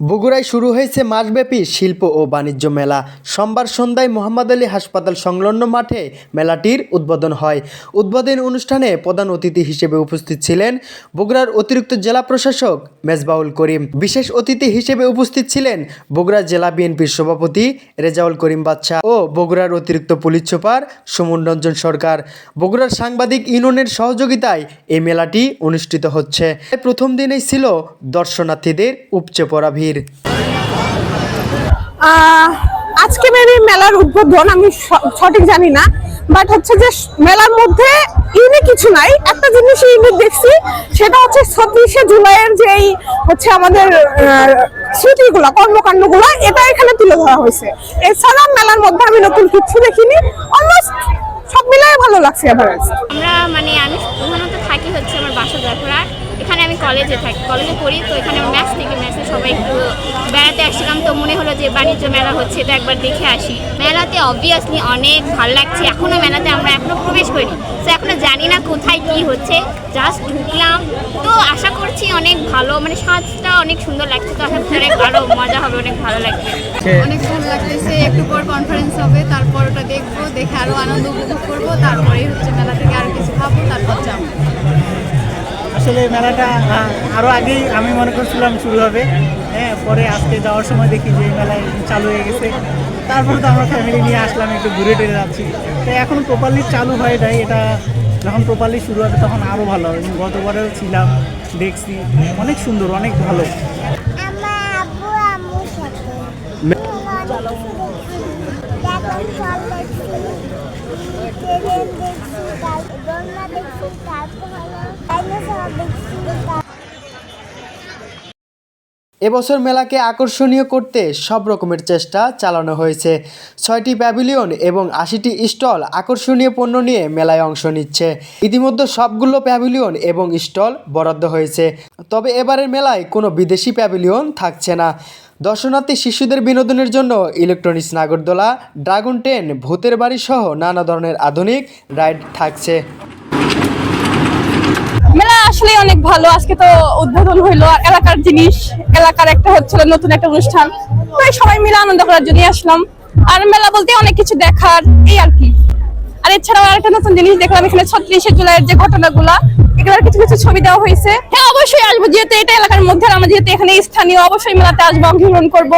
বগুড়ায় শুরু হয়েছে মাসব্যাপী শিল্প ও বাণিজ্য মেলা। সোমবার সন্ধ্যায় মোহাম্মদ আলী হাসপাতাল সংলগ্ন মাঠে মেলাটির উদ্বোধন হয়। উদ্বোধন অনুষ্ঠানে প্রধান অতিথি হিসেবে উপস্থিত ছিলেন বগুড়ার অতিরিক্ত জেলা প্রশাসক মেজবাউল করিম। বিশেষ অতিথি হিসেবে উপস্থিত ছিলেন বগুড়া জেলা বিএনপির সভাপতি রেজাউল করিম বাদশা ও বগুড়ার অতিরিক্ত পুলিশ সুপার সুমন রঞ্জন সরকার। বগুড়ার সাংবাদিক ইউনিয়নের সহযোগিতায় এই মেলাটি অনুষ্ঠিত হচ্ছে। প্রথম দিনেই ছিল দর্শনার্থীদের উপচে পড়া ভিড়। আজকে মেলার উদ্বোধন, আমি সঠিক জানি না। বাট হচ্ছে যে মেলার মধ্যে ইউনিক কিছু নাই। একটা জিনিস ইউনিক দেখছি, সেটা হচ্ছে ছত্রিশে জুলাইয়ের যেই হচ্ছে আমাদের স্মৃতিগুলো, কর্মকাণ্ডগুলো, এটা এখানে তুলে ধরা হয়েছে। এছাড়া মেলার মধ্যে আমি নতুন কিছু দেখিনি। অলমোস্ট সব মিলাই ভালো লাগছে আমরা মানে আমি প্রধানত থাকি হচ্ছে আমার বাসা জয়পুরহাট এখানে আমি কলেজে থাকি কলেজে পড়ি তো এখানে ম্যাথ থেকে ম্যাথে সবাই একটু বেড়াতে আসছিলাম। তো মনে হলো যে বাণিজ্য মেলা হচ্ছে তো একবার দেখে আসি। মেলাতে অবভিয়াসলি অনেক ভালো লাগছে এখনও মেলাতে আমরা এখনও প্রবেশ করিনি। তো এখনও জানি না কোথায় কি হচ্ছে জাস্ট ঢুকলাম। তো আশা করছি অনেক ভালো মানে সাজটা অনেক সুন্দর লাগছে তো আশা করছি অনেক ভালো মজা হবে অনেক ভালো লাগবে। অনেক ভালো লাগতেছে একটু পর কনফারেন্স হবে তারপর ওটা দেখব দেখে আরও আনন্দ উপভোগ করব তারপরে হচ্ছে মেলা থেকে আরও কিছু খাব তারপর যাব। আসলে মেলাটা আরও আগেই আমি মনে করছিলাম শুরু হবে। হ্যাঁ পরে আজকে যাওয়ার সময় দেখি যে এই মেলায় চালু হয়ে গেছে। তারপরে তো আমরা ফ্যামিলি নিয়ে আসলাম একটু ঘুরে টেরে যাচ্ছি। তো এখন প্রপারলি চালু হয় নাই এটা যখন প্রপারলি শুরু হবে তখন আরও ভালো হবে। গতবারেও ছিলাম দেখছি। অনেক সুন্দর অনেক ভালো। এবছর মেলাকে আকর্ষণীয় করতে সব রকমের চেষ্টা চালানো হয়েছে। ছয়টি প্যাভিলিয়ন এবং আশিটি স্টল আকর্ষণীয় পণ্য নিয়ে মেলায় অংশ নিচ্ছে। ইতিমধ্যে সবগুলো প্যাভিলিয়ন এবং স্টল বরাদ্দ হয়েছে। তবে এবারের মেলায় কোনো বিদেশি প্যাভিলিয়ন থাকছে না। দর্শনার্থী শিশুদের বিনোদনের জন্য ইলেকট্রনিক্স নাগরদোলা, ড্রাগন টেন, ভূতের বাড়ি সহ নানা ধরনের আধুনিক রাইড থাকছে। মেলা আসলে অনেক ভালো। আজকে তো উদ্বোধন হইল এলাকার জিনিস। এলাকার একটা হচ্ছিল নতুন একটা অনুষ্ঠান। সবাই মিলে আনন্দ করার জন্য আসলাম। আর মেলা বলতে অনেক কিছু দেখার, এই আর কি। আর এছাড়াও আরেকটা নতুন জিনিস দেখলাম, এখানে ছত্রিশে জুলাইয়ের যে ঘটনাগুলা, এগুলোর কিছু কিছু ছবি দেওয়া হয়েছে। হ্যাঁ অবশ্যই আসব, যেহেতু এটা এলাকার মধ্যে আমরা যেহেতু এখানে স্থানীয়, অবশ্যই মেলাতে আসব, অংশগ্রহণ করব।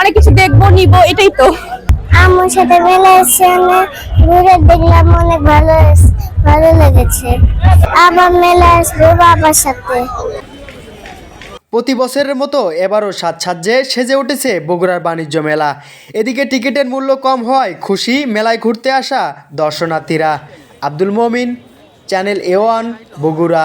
অনেক কিছু দেখব, নিবো, এটাই তো। আমার সাথে মেলা এসে অনেক ঘুরে দেখলাম, অনেক ভালো ভালো লেগেছে। আবার মেলা আসব বাবার সাথে। প্রতি বছরের মতো এবারও সাত সাজ্যে সেজে উঠেছে বগুড়ার বাণিজ্য মেলা। এদিকে টিকিটের মূল্য কম হওয়ায় খুশি মেলায় ঘুরতে আসা দর্শনার্থীরা। আব্দুল মমিন, চ্যানেল এ ওয়ান, বগুড়া।